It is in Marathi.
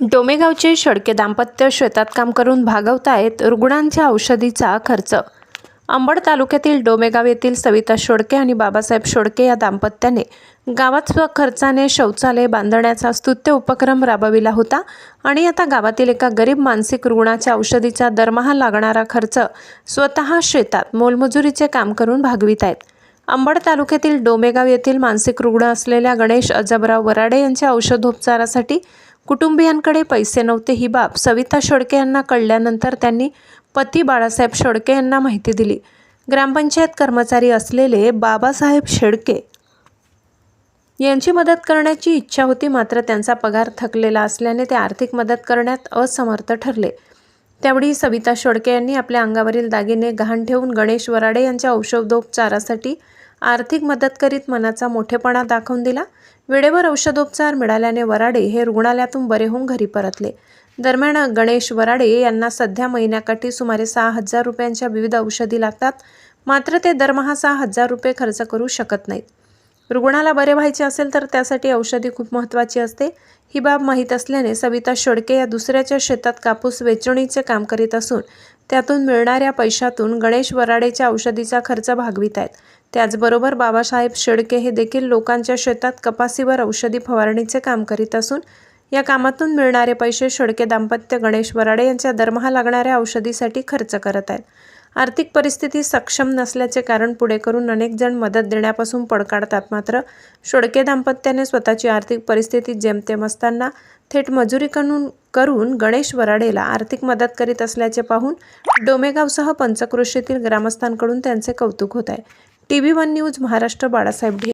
डोमेगावचे शडके दाम्पत्य शेतात काम करून भागवत आहेत रुग्णांच्या औषधीचा खर्च. अंबड तालुक्यातील डोमेगाव येथील सविता शोडके आणि बाबासाहेब शोडके या दाम्पत्याने गावात स्वखर्चाने शौचालय बांधण्याचा स्तुत्य उपक्रम राबविला होता आणि आता गावातील एका गरीब मानसिक रुग्णाच्या औषधीचा दरमहा लागणारा खर्च स्वतः शेतात मोलमजुरीचे काम करून भागवित आहेत अंबड तालुक्यातील डोमेगाव येथील मानसिक रुग्ण असलेल्या गणेश अजबराव वराडे यांच्या औषधोपचारासाठी कुटुंबियांकडे पैसे नव्हते ही बाब सविता शोडके यांना कळल्यानंतर त्यांनी पती बाळासाहेब शेडके यांना माहिती दिली. ग्रामपंचायत कर्मचारी असलेले बाबासाहेब शेडके यांची मदत करण्याची इच्छा होती मात्र त्यांचा पगार थकलेला असल्याने ते आर्थिक मदत करण्यात असमर्थ ठरले. त्यावेळी सविता शोडके यांनी आपल्या अंगावरील दागिने गहाण ठेवून गणेश वराडे यांच्या औषधोपचारासाठी आर्थिक मदत करीत मनाचा मोठेपणा दाखवून दिला. वेळेवर औषधोपचार मिळाल्याने वराडे हे रुग्णालयातून बरे होऊन घरी परतले. दरम्यान गणेश वराडे यांना सध्या महिन्याकाठी सुमारे सहा हजार रुपयांच्या विविध औषधी लागतात. मात्र ते दरमहा सहा हजार रुपये खर्च करू शकत नाहीत. रुग्णाला बरे व्हायचे असेल तर त्यासाठी औषधी खूप महत्त्वाची असते. ही बाब माहीत असल्याने सविता शेडके या दुसऱ्याच्या शेतात कापूस वेचणीचे काम करीत असून त्यातून मिळणाऱ्या पैशातून गणेश वराडेच्या औषधीचा खर्च भागवित आहेत. त्याचबरोबर बाबासाहेब शेळके हे देखील लोकांच्या शेतात कपासीवर औषधी फवारणीचे काम करीत असून या कामातून मिळणारे पैसे शेडके दाम्पत्य गणेश वराडे यांच्या दरमहा लागणाऱ्या औषधीसाठी खर्च करत आहेत. आर्थिक परिस्थिती सक्षम नसल्याचे कारण पुढे करून अनेक जण मदत देण्यापासून पडकाडतात. मात्र शोडके दाम्पत्याने स्वतःची आर्थिक परिस्थिती जेमतेम असताना थेट मजुरी करून करून गणेश वराडेला आर्थिक मदत करीत असल्याचे पाहून डोमेगावसह पंचक्रोशीतील ग्रामस्थांकडून त्यांचे कौतुक होत आहे. T V one news Maharashtra Balasaheb ढे